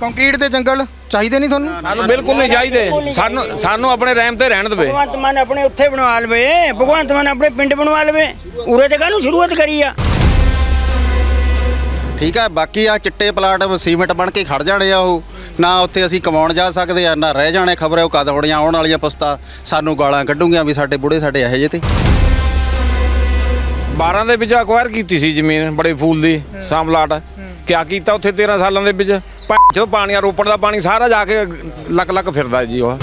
Concrete ਦੇ ਜੰਗਲ ਚਾਹੀਦੇ ਨਹੀਂ ਤੁਹਾਨੂੰ? ਸਾਨੂੰ ਬਿਲਕੁਲ ਨਹੀਂ ਚਾਹੀਦੇ। ਸਾਨੂੰ ਸਾਨੂੰ ਆਪਣੇ ਰਹਿਮ ਤੇ ਰਹਿਣ ਦੇਵੇ। ਭਗਵੰਤ ਮਾਨ ਆਪਣੇ ਉੱਥੇ ਬਣਵਾ ਲਵੇ ਭਗਵੰਤ ਮਾਨ ਆਪਣੇ ਪਿੰਡ ਬਣਵਾ ਲਵੇ। ਉਰੇ ਤੇ ਕਾਹਨੂੰ ਸ਼ੁਰੂਆਤ ਕਰੀ ਆ? ਠੀਕ ਹੈ ਬਾਕੀ ਆ ਚਿੱਟੇ ਪਲਾਟ ਸੀਮੈਂਟ ਬਣ ਕੇ ਖੜ ਜਾਣੇ ਆ ਉਹ। ਨਾ ਉੱਥੇ ਅਸੀਂ ਕਮਾਉਣ ਜਾ ਸਕਦੇ ਆ ਨਾ ਰਹਿ ਜਾਣੇ ਖਬਰ ਉਹ ਕਦ ਹੋਣੀਆਂ ਆਉਣ ਵਾਲੀਆਂ ਪੁਸਤਾਂ। ਸਾਨੂੰ ਗਾਲਾਂ ਕੱਢੂਗੀਆਂ ਵੀ ਸਾਡੇ ਬੁੜੇ ਸਾਡੇ ਇਹੋ ਜਿਹੇ ਤੇ। 12 ਦੇ ਵਿੱਚ ਅਕਵਾਇਰ ਕੀਤੀ ਸੀ ਜ਼ਮੀਨ ਬੜੇ ਫੂਲ ਦੀ ਸਾਮਲਾਟ ਕਿਆ ਕੀਤਾ ਉੱਥੇ 13 ਸਾਲਾਂ ਦੇ ਵਿੱਚ? ਜਦੋਂ ਪਾਣੀ ਆ, ਰੋਪੜ ਦਾ ਪਾਣੀ ਸਾਰਾ ਜਾ ਕੇ ਲੱਕ ਲੱਕ ਫਿਰਦਾ ਜੀ ਉਹ।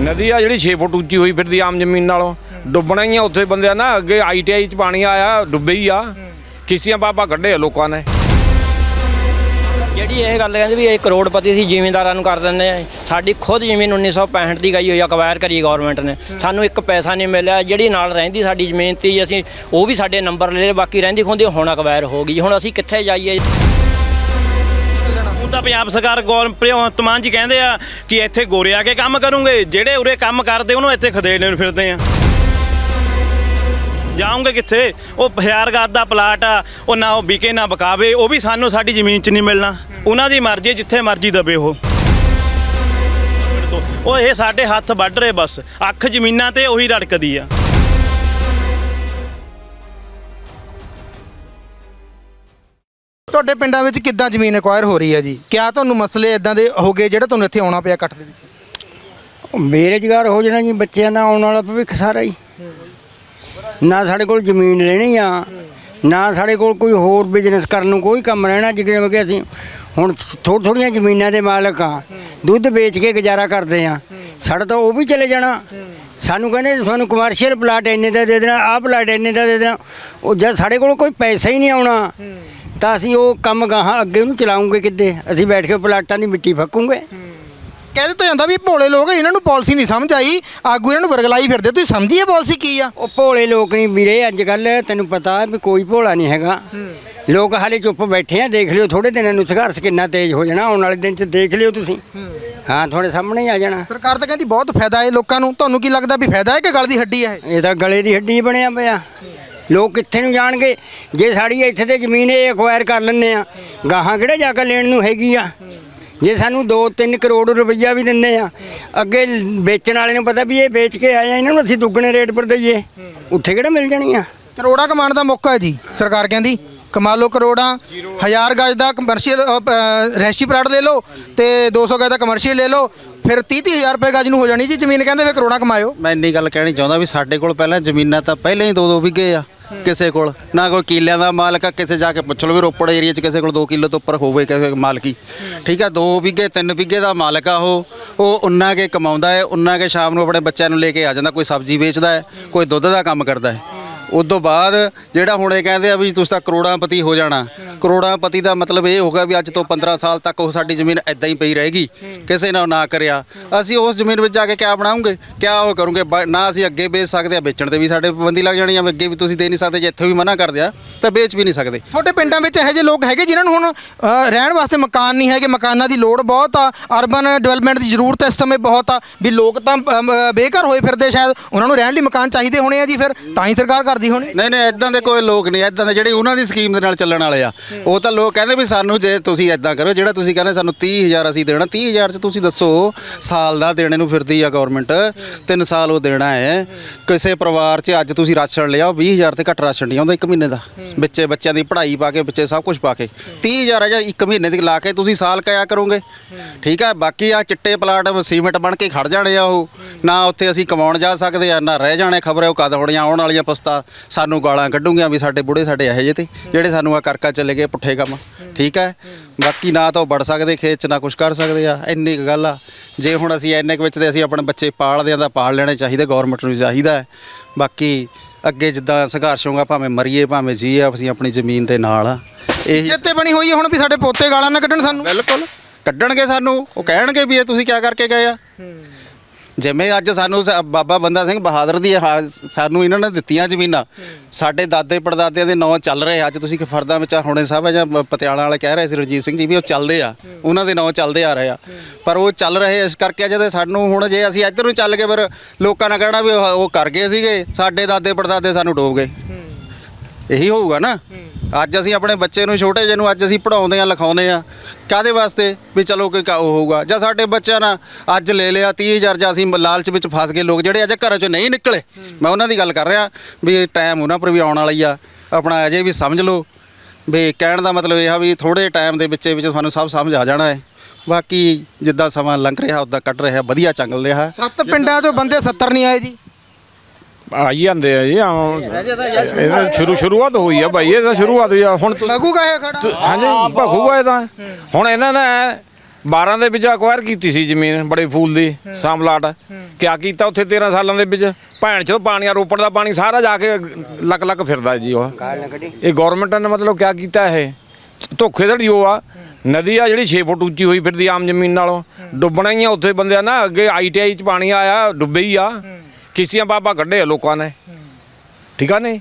ਨਦੀ ਆ ਜਿਹੜੀ 6 ਫੁੱਟ ਉੱਚੀ ਹੋਈ ਫਿਰਦੀ ਆਮ ਜ਼ਮੀਨ ਨਾਲੋਂ। ਡੁੱਬਣਾ ਹੀ ਆ, ਉੱਥੇ ਬੰਦਿਆਂ ਨਾ ਅੱਗੇ ਆਈਟੀਆਈ ਚ ਪਾਣੀ ਆਇਆ, ਡੁੱਬੇ ਹੀ ਆ। ਕਿਸ਼ਤੀਆਂ ਬਾਬਾ ਕੱਢੇ ਲੋਕਾਂ ਨੇ। ਜਿਹੜੀ ਇਹ ਗੱਲ ਕਹਿੰਦੇ ਵੀ ਇਹ ਕਰੋੜਪਤੀ ਸੀ ਜ਼ਿਮੀਂਦਾਰਾਂ ਨੂੰ ਕਰ ਦਿੰਦੇ ਆ, ਸਾਡੀ ਖੁਦ ਜ਼ਮੀਨ 1965 ਦੀ ਗਈ ਹੋਈ ਆ, ਅਕਵਾਇਰ ਕਰੀ ਗਵਰਨਮੈਂਟ ਨੇ। ਸਾਨੂੰ ਇੱਕ ਪੈਸਾ ਨਹੀਂ ਮਿਲਿਆ, ਜਿਹੜੀ ਨਾਲ ਰਹਿੰਦੀ ਸਾਡੀ ਜ਼ਮੀਨ ਤੇ ਅਸੀਂ ਉਹ ਵੀ ਸਾਡੇ ਨੰਬਰ ਲੈ ਲਏ, ਬਾਕੀ ਰਹਿੰਦੀ ਖੁੰਦੀ ਹੁਣ ਅਕਵਾਇਰ ਹੋ ਗਈ, ਹੁਣ ਅਸੀਂ ਕਿੱਥੇ ਜਾਈਏ? ਤਾਂ ਪੰਜਾਬ ਸਰਕਾਰ ਗੌਰ ਭਗਵੰਤ ਮਾਨ ਜੀ ਕਹਿੰਦੇ ਆ ਕਿ ਇੱਥੇ ਗੋਰੇ ਆ ਕੇ ਕੰਮ ਕਰੂੰਗੇ। ਜਿਹੜੇ ਉਰੇ ਕੰਮ ਕਰਦੇ, ਉਹਨੂੰ ਇੱਥੇ ਖਦੇੜਨ ਨੂੰ ਫਿਰਦੇ ਆ। ਜਾਉਂਗੇ ਕਿੱਥੇ? ਉਹ ਹਜ਼ਾਰਗਾਦ ਦਾ ਪਲਾਟ ਆ, ਉਹ ਨਾ ਉਹ ਵਿਕੇ, ਨਾ ਬਕਾਵੇ ਉਹ ਵੀ ਸਾਨੂੰ ਸਾਡੀ ਜ਼ਮੀਨ 'ਚ ਨਹੀਂ ਮਿਲਣਾ। ਉਹਨਾਂ ਦੀ ਮਰਜ਼ੀ ਜਿੱਥੇ ਮਰਜ਼ੀ ਦਵੇ ਉਹ। ਉਹ ਇਹ ਸਾਡੇ ਹੱਥ ਵੱਢ ਰਹੇ ਬਸ। ਅੱਖ ਜ਼ਮੀਨਾਂ ਤੇ ਉਹੀ ਰੜਕਦੀ ਆ। ਤੁਹਾਡੇ ਪਿੰਡਾਂ ਵਿੱਚ ਕਿੱਦਾਂ ਜ਼ਮੀਨ ਐਕਵਾਇਰ ਹੋ ਰਹੀ ਹੈ ਜੀ? ਕਿਆ ਤੁਹਾਨੂੰ ਮਸਲੇ ਇਦਾਂ ਦੇ ਹੋ ਗਏ ਜਿਹੜਾ ਤੁਹਾਨੂੰ ਇੱਥੇ ਆਉਣਾ ਪਿਆ ਕੱਟ ਦੇ ਵਿੱਚ? ਬੇਰੁਜ਼ਗਾਰ ਹੋ ਜਾਣਾ ਜੀ, ਬੱਚਿਆਂ ਦਾ ਆਉਣ ਵਾਲਾ ਭਵਿੱਖ ਸਾਰਾ ਹੀ। ਨਾ ਸਾਡੇ ਕੋਲ ਜ਼ਮੀਨ ਰਹਿਣੀ ਆ, ਨਾ ਸਾਡੇ ਕੋਲ ਕੋਈ ਹੋਰ ਬਿਜ਼ਨਸ ਕਰਨ ਨੂੰ ਕੋਈ ਕੰਮ ਰਹਿਣਾ, ਜਿਵੇਂ ਕਿ ਅਸੀਂ ਹੁਣ ਥੋੜ੍ਹ ਥੋੜ੍ਹੀਆਂ ਜ਼ਮੀਨਾਂ ਦੇ ਮਾਲਕ ਆ, ਦੁੱਧ ਵੇਚ ਕੇ ਗੁਜ਼ਾਰਾ ਕਰਦੇ ਆ। ਸਾਡਾ ਤਾਂ ਉਹ ਵੀ ਚਲੇ ਜਾਣਾ। ਸਾਨੂੰ ਕਹਿੰਦੇ ਤੁਹਾਨੂੰ ਕਮਰਸ਼ੀਅਲ ਪਲਾਟ ਇੰਨੇ ਦਾ ਦੇ ਦੇਣਾ, ਆਹ ਪਲਾਟ ਇੰਨੇ ਦਾ ਦੇ ਦੇਣਾ। ਉਹ ਜਦ ਸਾਡੇ ਕੋਲ ਕੋਈ ਪੈਸਾ ਹੀ ਨਹੀਂ ਆਉਣਾ। ਤਾਂ ਅਸੀਂ ਉਹ ਕੰਮ ਗਾਹਾਂ ਅੱਗੇ ਨੂੰ ਚਲਾਉਂਗੇ ਕਿੱਦੇ? ਅਸੀਂ ਬੈਠ ਕੇ ਪਲਾਟਾਂ ਦੀ ਮਿੱਟੀ ਫੱਕੂਗੇ। ਕਹਿ ਦਿੱਤਾ ਜਾਂਦਾ ਵੀ ਇਹ ਭੋਲੇ ਲੋਕ ਆ, ਇਹਨਾਂ ਨੂੰ ਪਾਲਿਸੀ ਨਹੀਂ ਸਮਝ ਆਈ ਆਗੂ ਇਹਨਾਂ ਨੂੰ ਵਰਗਲਾਈ ਫਿਰਦੇ ਤੁਸੀਂ ਸਮਝੀਏ ਪਾਲਿਸੀ ਕੀ ਆ? ਉਹ ਭੋਲੇ ਲੋਕ ਨਹੀਂ ਵੀਰੇ ਅੱਜ ਕੱਲ ਤੈਨੂੰ ਪਤਾ ਵੀ ਕੋਈ ਭੋਲਾ ਨਹੀਂ ਹੈਗਾ। ਲੋਕ ਹਾਲੇ ਚੁੱਪ ਬੈਠੇ ਆ ਦੇਖ ਲਿਓ ਥੋੜੇ ਦਿਨਾਂ ਨੂੰ ਸੰਘਰਸ਼ ਕਿੰਨਾ ਤੇਜ਼ ਹੋ ਜਾਣਾ ਆਉਣ ਵਾਲੇ ਦਿਨ 'ਚ ਦੇਖ ਲਿਓ ਤੁਸੀਂ। ਹਾਂ। ਤੁਹਾਡੇ ਸਾਹਮਣੇ ਹੀ ਆ ਜਾਣਾ। ਸਰਕਾਰ ਤਾਂ ਕਹਿੰਦੀ ਬਹੁਤ ਫਾਇਦਾ ਹੈ ਲੋਕਾਂ ਨੂੰ ਤੁਹਾਨੂੰ ਕੀ ਲੱਗਦਾ ਵੀ ਫਾਇਦਾ ਹੈ ਕਿ ਗਲ ਦੀ ਹੱਡੀ ਹੈ ਇਹ? ਇਹ ਤਾਂ ਗਲੇ ਦੀ ਹੱਡੀ ਬਣਿਆ ਪਿਆ। ਲੋਕ ਕਿੱਥੇ ਨੂੰ ਜਾਣਗੇ? ਜੇ ਸਾਡੀ ਇੱਥੇ ਤੇ ਜ਼ਮੀਨ ਇਹ ਐਕਵਾਇਰ ਕਰ ਲੈਂਦੇ ਆ, ਗਾਹਾਂ ਕਿਹੜੇ ਜਾ ਕੇ ਲੈਣ ਨੂੰ ਹੈਗੀ ਆ? ਜੇ ਸਾਨੂੰ 2-3 ਕਰੋੜ ਰੁਪਈਆ ਵੀ ਦਿੰਦੇ ਆ, ਅੱਗੇ ਵੇਚਣ ਵਾਲੇ ਨੂੰ ਪਤਾ ਵੀ ਇਹ ਵੇਚ ਕੇ ਆਏ ਆ, ਇਹਨਾਂ ਨੂੰ ਅਸੀਂ ਦੁੱਗਣੇ ਰੇਟ ਪਰ ਦਈਏ। ਉੱਥੇ ਕਿਹੜਾ ਮਿਲ ਜਾਣੀਆਂ ਕਰੋੜਾ ਕਮਾਉਣ ਦਾ ਮੌਕਾ ਹੈ ਜੀ, ਸਰਕਾਰ ਕਹਿੰਦੀ। ਕਮਾ ਲਓ ਕਰੋੜਾਂ, ਹਜ਼ਾਰ ਗਜ ਦਾ ਕਮਰਸ਼ੀਅਲ ਰੈਸ਼ੀ ਪਲਾਟ ਲੈ ਲਓ ਤੇ 200 ਗਜ ਦਾ ਕਮਰਸ਼ੀਅਲ ਲੈ ਲਓ। ਫਿਰ 30 ਹਜ਼ਾਰ ਰੁਪਏ ਗਜ ਨੂੰ ਹੋ ਜਾਣੀ ਜੀ ਜ਼ਮੀਨ ਕਹਿੰਦੇ ਫਿਰ ਕਰੋੜਾਂ ਕਮਾਇਓ। ਮੈਂ ਇੰਨੀ ਗੱਲ ਕਹਿਣੀ ਚਾਹੁੰਦਾ ਵੀ ਸਾਡੇ ਕੋਲ ਪਹਿਲਾਂ ਜ਼ਮੀਨਾਂ ਤਾਂ ਪਹਿਲਾਂ ਹੀ ਦੋ ਦੋ ਵਿਗੇ ਆ ਕਿਸੇ ਕੋਲ। ਨਾ ਕੋਈ ਕਿੱਲਿਆਂ ਦਾ ਮਾਲਕ ਆ ਕਿਸੇ ਜਾ ਕੇ ਪੁੱਛ ਲਓ ਵੀ ਰੋਪੜ ਏਰੀਆ 'ਚ ਕਿਸੇ ਕੋਲ 2 ਕਿੱਲੋ ਤੋਂ ਉੱਪਰ ਹੋਵੇ ਕਿਸੇ ਮਾਲਕੀ ਠੀਕ ਆ 2 ਵਿਗੇ 3 ਵਿਗੇ ਦਾ ਮਾਲਕ ਆ ਉਹ ਉਹ ਉਨਾ ਕੇ ਕਮਾਉਂਦਾ ਹੈ ਉਨਾ ਕੇ ਸ਼ਾਮ ਨੂੰ ਆਪਣੇ ਬੱਚਿਆਂ ਨੂੰ ਲੈ ਕੇ ਆ ਜਾਂਦਾ ਕੋਈ ਸਬਜ਼ੀ ਵੇਚਦਾ ਹੈ ਕੋਈ ਦੁੱਧ ਦਾ ਕੰਮ ਕਰਦਾ ਹੈ। ਉਸ ਤੋਂ ਬਾਅਦ ਜਿਹੜਾ ਹੁਣ ਇਹ ਕਹਿੰਦੇ ਆ ਵੀ ਤੁਸੀਂ ਤਾਂ ਕਰੋੜਾਂਪਤੀ ਹੋ ਜਾਣਾ ਕਰੋੜਾਂਪਤੀ ਦਾ ਮਤਲਬ ਇਹ ਹੋਗਾ ਵੀ ਅੱਜ ਤੋਂ 15 ਸਾਲ ਤੱਕ ਉਹ ਸਾਡੀ ਜ਼ਮੀਨ ਐਦਾਂ ਹੀ ਪਈ ਰਹੇਗੀ। ਕਿਸੇ ਨਾਲ ਨਾ ਕਰਿਆ। ਅਸੀਂ ਉਸ ਜ਼ਮੀਨ ਵਿੱਚ ਜਾ ਕੇ ਕਿਆ ਬਣਾਉਂਗੇ? ਕਿਆ ਉਹ ਕਰੂੰਗੇ? ਨਾ ਅਸੀਂ ਅੱਗੇ ਵੇਚ ਸਕਦੇ ਆ ਵੇਚਣ ਤੇ ਵੀ ਸਾਡੇ ਪਾਬੰਦੀ ਲੱਗ ਜਾਣੀ ਆ ਵੀ ਅੱਗੇ ਵੀ ਤੁਸੀਂ ਦੇ ਨਹੀਂ ਸਕਦੇ ਜੇ ਇੱਥੇ ਵੀ ਮਨਾ ਕਰਦੇ ਆ ਤਾਂ ਵੇਚ ਵੀ ਨਹੀਂ ਸਕਦੇ। ਤੁਹਾਡੇ ਪਿੰਡਾਂ ਵਿੱਚ ਇਹੋ ਜਿਹੇ ਲੋਕ ਹੈਗੇ ਜਿਨ੍ਹਾਂ ਨੂੰ ਹੁਣ ਰਹਿਣ ਵਾਸਤੇ ਮਕਾਨ ਨਹੀਂ ਹੈਗੇ ਮਕਾਨਾਂ ਦੀ ਲੋੜ ਬਹੁਤ ਆ ਅਰਬਨ ਡਿਵੈਲਪਮੈਂਟ ਦੀ ਜ਼ਰੂਰਤ ਇਸ ਸਮੇਂ ਬਹੁਤ ਆ ਵੀ ਲੋਕ ਤਾਂ ਬੇਘਰ ਹੋਏ ਫਿਰਦੇ ਸ਼ਾਇਦ ਉਹਨਾਂ ਨੂੰ ਰਹਿਣ ਲਈ ਮਕਾਨ ਚਾਹੀਦੇ ਹੋਣੇ ਆ ਜੀ ਫਿਰ ਤਾਂ ਹੀ ਸਰਕਾਰ ਕਰਦੀ ਹੋਣੀ। ਨਹੀਂ ਨਹੀਂ ਇਦਾਂ ਦੇ ਕੋਈ ਲੋਕ ਨਹੀਂ ਇਦਾਂ ਦੇ ਜਿਹੜੇ ਉਹਨਾਂ ਦੀ ਸਕੀਮ ਦੇ ਨਾਲ ਚੱਲਣ ਵਾਲੇ ਆ। ਉਹ ਤਾਂ ਲੋਕ ਕਹਿੰਦੇ ਵੀ ਸਾਨੂੰ ਜੇ ਤੁਸੀਂ ਇਦਾਂ ਕਰੋ, ਜਿਹੜਾ ਤੁਸੀਂ ਕਹਿੰਦੇ ਸਾਨੂੰ 30000 ਅਸੀਂ ਦੇਣਾ 30000 ਚ ਤੁਸੀਂ ਦੱਸੋ, ਸਾਲ ਦਾ ਦੇਣੇ ਨੂੰ ਫਿਰਦੀ ਆ ਗਵਰਨਮੈਂਟ 3 ਸਾਲ ਉਹ ਦੇਣਾ ਹੈ। ਕਿਸੇ ਪਰਿਵਾਰ 'ਚ ਅੱਜ ਤੁਸੀਂ ਰਾਸ਼ਨ ਲਿਆ 20000 ਤੇ ਘੱਟ ਰਾਸ਼ਨ ਨਹੀਂ ਆਉਂਦਾ ਇੱਕ ਮਹੀਨੇ ਦਾ। ਬੱਚੇ ਬੱਚਿਆਂ ਦੀ ਪੜ੍ਹਾਈ ਪਾ ਕੇ ਬੱਚੇ ਸਭ ਕੁਝ ਪਾ ਕੇ। 30000 ਹੈ ਜਾਂ ਇੱਕ ਮਹੀਨੇ ਦੀ ਲਾ ਕੇ ਤੁਸੀਂ ਸਾਲ ਕਿਆ ਕਰੋਗੇ। ਠੀਕ ਹੈ, ਬਾਕੀ ਆ ਚਿੱਟੇ ਪਲਾਟ ਸੀਮੈਂਟ ਬਣ ਕੇ ਖੜ ਜਾਣੇ ਆ ਉਹ। ਨਾ ਉੱਥੇ ਅਸੀਂ ਕਮਾਉਣ ਜਾ ਸਕਦੇ ਆ, ਨਾ ਰਹਿ ਜਾਣੇ ਖਬਰ ਹੈ, ਉਹ ਕਦ ਹੋਣੀਆਂ, ਆਉਣ ਵਾਲੀਆਂ ਪੁਸਤਾਂ ਸਾਨੂੰ ਗਾਲਾਂ ਕੱਢੂਗੀਆਂ ਵੀ ਸਾਡੇ ਬੁੜੇ ਸਾਡੇ ਇਹੋ ਜਿਹੇ ਤੇ, ਜਿਹੜੇ ਸਾਨੂੰ ਆ ਕਰਕਾ ਚੱਲੇ ਗਏ ਪੁੱਠੇ ਕੰਮ ਠੀਕ ਹੈ? ਬਾਕੀ ਨਾ ਤਾਂ ਉਹ ਵੜ ਸਕਦੇ ਖੇਤ ਚ ਨਾ ਕੁਝ ਕਰ ਸਕਦੇ ਆ। ਇੰਨੀ ਕੁ ਗੱਲ ਆ। ਜੇ ਹੁਣ ਅਸੀਂ ਇੰਨੇ ਕੁ ਵਿੱਚ ਤੇ ਅਸੀਂ ਆਪਣੇ ਬੱਚੇ ਪਾਲਦੇ ਆ ਤਾਂ ਪਾਲ ਲੈਣੇ ਚਾਹੀਦੇ ਗਵਰਨਮੈਂਟ ਨੂੰ ਚਾਹੀਦਾ ਹੈ। ਬਾਕੀ ਅੱਗੇ ਜਿੱਦਾਂ ਸੰਘਰਸ਼ ਹੋਊਗਾ ਭਾਵੇਂ ਮਰੀਏ ਭਾਵੇਂ ਜੀਏ ਅਸੀਂ ਆਪਣੀ ਜ਼ਮੀਨ ਦੇ ਨਾਲ। ਆ ਇਹ ਜਿੱਤੇ ਬਣੀ ਹੋਈ ਹੈ ਹੁਣ ਵੀ ਸਾਡੇ ਪੋਤੇ ਗਾਲਾਂ ਨਾ ਕੱਢਣ ਸਾਨੂੰ। ਬਿਲਕੁਲ। ਕੱਢਣਗੇ ਸਾਨੂੰ ਉਹ ਕਹਿਣਗੇ ਵੀ ਇਹ ਤੁਸੀਂ ਕੀ ਕਰਕੇ ਗਏ ਆ? ਜਿਵੇਂ ਅੱਜ ਸਾਨੂੰ ਸ- ਬਾਬਾ ਬੰਦਾ ਸਿੰਘ ਬਹਾਦਰ ਦੀ ਆਹ ਸਾਨੂੰ ਇਹਨਾਂ ਨੇ ਦਿੱਤੀਆਂ ਜ਼ਮੀਨਾਂ। ਸਾਡੇ ਦਾਦੇ ਪੜਦਾਦਿਆਂ ਦੇ ਨਾਂ ਚੱਲ ਰਹੇ ਅੱਜ ਤੁਸੀਂ ਫਰਦਾਂ ਵਿੱਚ ਹੁਣੇ ਸਾਹਿਬ ਆ ਜਾਂ ਪ- ਪਟਿਆਲਾ ਵਾਲੇ ਕਹਿ ਰਹੇ ਸੀ ਰਣਜੀਤ ਸਿੰਘ ਜੀ ਵੀ ਉਹ ਚੱਲਦੇ ਆ। ਉਹਨਾਂ ਦੇ ਨਾਂ ਚੱਲਦੇ ਆ ਰਹੇ ਆ। ਪਰ ਉਹ ਚੱਲ ਰਹੇ ਇਸ ਕਰਕੇ ਆ ਜਦੋਂ ਸਾਨੂੰ ਹੁਣ ਜੇ ਅਸੀਂ ਇੱਧਰ ਨੂੰ ਚੱਲ ਗਏ ਫਿਰ ਲੋਕਾਂ ਨੇ ਕਹਿਣਾ ਵੀ ਉਹ ਉਹ ਕਰ ਗਏ ਸੀਗੇ। ਸਾਡੇ ਦਾਦੇ ਪੜਦਾਦੇ ਸਾਨੂੰ ਡੋਬ ਗਏ। ਇਹੀ ਹੋਊਗਾ ਨਾ। ਅੱਜ ਅਸੀਂ ਆਪਣੇ ਬੱਚੇ ਨੂੰ ਛੋਟੇ ਜਿਹੇ ਨੂੰ ਅੱਜ ਅਸੀਂ ਪੜਾਉਂਦੇ ਆ ਲਿਖਾਉਂਦੇ ਆ। ਕਾਦੇ ਵਾਸਤੇ? ਵੀ ਚਲੋ ਕੋਈ ਕਾ- ਹੋਊਗਾ। ਜਾਂ ਸਾਡੇ ਬੱਚਿਆਂ ਨਾਲ ਅੱਜ ਲੈ ਲਿਆ 30000 ਜਾਂ ਅਸੀਂ ਲਾਲਚ ਵਿੱਚ ਫਸ ਗਏ ਲੋਕ ਜਿਹੜੇ ਅਜੇ ਘਰਾਂ ਚੋਂ ਨਹੀਂ ਨਿਕਲੇ। ਮੈਂ ਉਹਨਾਂ ਦੀ ਗੱਲ ਕਰ ਰਿਹਾ ਵੀ ਟਾਈਮ ਉਹਨਾਂ ਪਰ ਵੀ ਆਉਣ ਵਾਲੀ ਆ। ਆਪਣਾ ਅਜੇ ਵੀ ਸਮਝ ਲਓ। ਵੀ ਕਹਿਣ ਦਾ ਮਤਲਬ ਇਹ ਆ ਵੀ ਥੋੜੇ ਟਾਈਮ ਦੇ ਵਿੱਚ ਵਿੱਚ ਤੁਹਾਨੂੰ ਸਭ ਸਮਝ ਆ ਜਾਣਾ ਹੈ। ਬਾਕੀ ਜਿੱਦਾਂ ਸਮਾਂ ਲੰਘ ਰਿਹਾ, ਉਦਾਂ ਕੱਟ ਰਿਹਾ, ਵਧੀਆ ਚੰਗਲ ਰਿਹਾ। ਸੱਤ ਪਿੰਡਾਂ ਚੋਂ ਬੰਦੇ 70 ਨਹੀਂ ਆਏ ਜੀ। ਆਈ ਜਾਂਦੇ ਆ ਜੀ ਆਮ- ਇਹ ਤਾਂ ਸ਼ੁਰੂ ਸ਼ੁਰੂਆਤ ਹੋਈ ਆ ਭਾਈ ਇਹ ਤਾਂ ਸ਼ੁਰੂਆਤ ਹੋਈ ਆ ਹੁਣ ਤੁਸੀਂ- ਲੱਗੂਗਾ ਇਹ ਖੜਾ? ਹਾਂਜੀ ਭਖੂਗਾ ਇਹ ਤਾਂ ਹੁਣ ਇਹਨਾਂ ਨੇ 12 ਦੇ ਵਿੱਚ ਅਕਵਾਇਰ ਕੀਤੀ ਸੀ ਜ਼ਮੀਨ ਬੜੇ ਫੂਲ ਦੀ ਸਾਮਲਾਟ ਕਿਆ ਕੀਤਾ ਉੱਥੇ 13 ਸਾਲਾਂ ਦੇ ਵਿੱਚ? ਭੈਣ ਚੋਂ ਪਾਣੀ ਆ ਰੋਪੜ ਦਾ ਪਾਣੀ ਸਾਰਾ ਜਾ ਕੇ ਲੱਕ ਲੱਕ ਫਿਰਦਾ ਜੀ ਉਹ। ਇਹ ਗਵਰਨਮੈਂਟ ਨੇ ਮਤਲਬ ਕਿਆ ਕੀਤਾ ਇਹ? ਧੋਖੇ ਧੜੀ ਉਹ ਆ। ਨਦੀ ਆ ਜਿਹੜੀ 6 ਫੁੱਟ ਉੱਚੀ ਹੋਈ ਫਿਰਦੀ ਆਮ ਜ਼ਮੀਨ ਨਾਲੋਂ। ਡੁੱਬਣਾ ਹੀ ਆ ਉੱਥੇ ਬੰਦਿਆਂ ਨਾ ਅੱਗੇ ਆਈਟੀਆਈ ਚ ਪਾਣੀ ਆਇਆ ਡੁੱਬੇ ਹੀ ਆ। ਕਿਸ਼ਤੀਆਂ ਬਾਬਾ ਕੱਢੇ ਆ ਲੋਕਾਂ ਨੇ। ਠੀਕ ਆ ਨਹੀਂ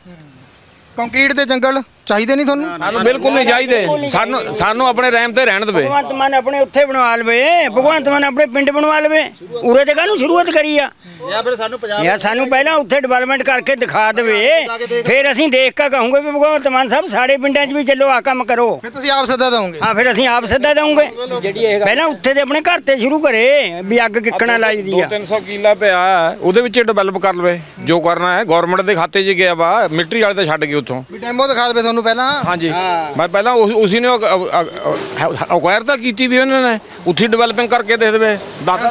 ਕੰਕਰੀਟ ਦੇ ਜੰਗਲ? ਚਾਹੀਦੇ ਨਹੀਂ ਤੁਹਾਨੂੰ? ਸਾਨੂੰ ਬਿਲਕੁਲ ਨਹੀਂ ਚਾਹੀਦੇ। ਸਾਨੂੰ ਸਾਨੂੰ ਆਪਣੇ ਰਹਿਮ ਤੇ ਰਹਿਣ ਦੇਵੇ। ਭਗਵੰਤ ਮਾਨ ਆਪਣੇ ਉੱਥੇ ਬਣਵਾ ਲਵੇ ਭਗਵੰਤ ਮਾਨ ਆਪਣੇ ਪਿੰਡ ਬਣਵਾ ਲਵੇ। ਉਰੇ ਤੇ ਕਾਹਨੂੰ ਸ਼ੁਰੂਆਤ ਕਰੀ ਆ? ਜਾਂ ਫਿਰ ਸਾਨੂੰ ਪੰਜਾਬ ਯਾ ਸਾਨੂੰ ਪਹਿਲਾਂ ਉੱਥੇ ਡਿਵੈਲਪਮੈਂਟ ਕਰਕੇ ਦਿਖਾ ਦੇਵੇ। ਫਿਰ ਅਸੀਂ ਦੇਖ ਕੇ ਕਹੂੰਗੇ ਵੀ ਭਗਵੰਤ ਮਾਨ ਸਾਹਿਬ ਸਾਡੇ ਪਿੰਡਾਂ 'ਚ ਵੀ ਚੱਲੋ ਆ ਕੰਮ ਕਰੋ। ਫਿਰ ਤੁਸੀਂ ਆਪ ਸੱਦਾ ਦਵੋਗੇ ਹਾਂ ਫਿਰ ਅਸੀਂ ਆਪ ਸਿੱਧਾ ਦਵਾਂਗੇ ਜਿਹੜੀ ਇਹ ਪਹਿਲਾਂ ਉੱਥੇ ਤੇ ਆਪਣੇ ਘਰ ਤੇ ਸ਼ੁਰੂ ਕਰੇ ਵੀ ਅੱਗ ਕਿੱਕਣਾ ਲਾਈ ਦੀ ਆ। 300 ਕਿੱਲਾ ਪਿਆ ਉਹਦੇ ਵਿੱਚ ਡਿਵੈਲਪ ਕਰ ਲਵੇ। ਜੋ ਕਰਨਾ ਹੈ ਗਵਰਨਮੈਂਟ ਦੇ ਖਾਤੇ 'ਚ ਗਿਆ ਵਾ ਮਿਲਟਰੀ ਵਾਲੇ ਤਾਂ ਛੱਡ ਗਏ ਉੱਥੋਂ। ਵੀ ਡੈਮੋ ਦਿਖਾ ਦੇਵੇ ਤੁਹਾਨੂੰ। ਪਹਿਲਾਂ? ਹਾਂਜੀ। ਮੈਂ ਪਹਿਲਾਂ ਉਸ- ਉਸੀ ਨੇ ਅਕਵਾਇਰ ਤਾਂ ਕੀਤੀ ਵੀ ਉਹਨਾਂ ਨੇ। ਉੱਥੇ ਡਿਵੈਲਪਿੰਗ ਕਰਕੇ ਦੇ ਦੇਵੇ।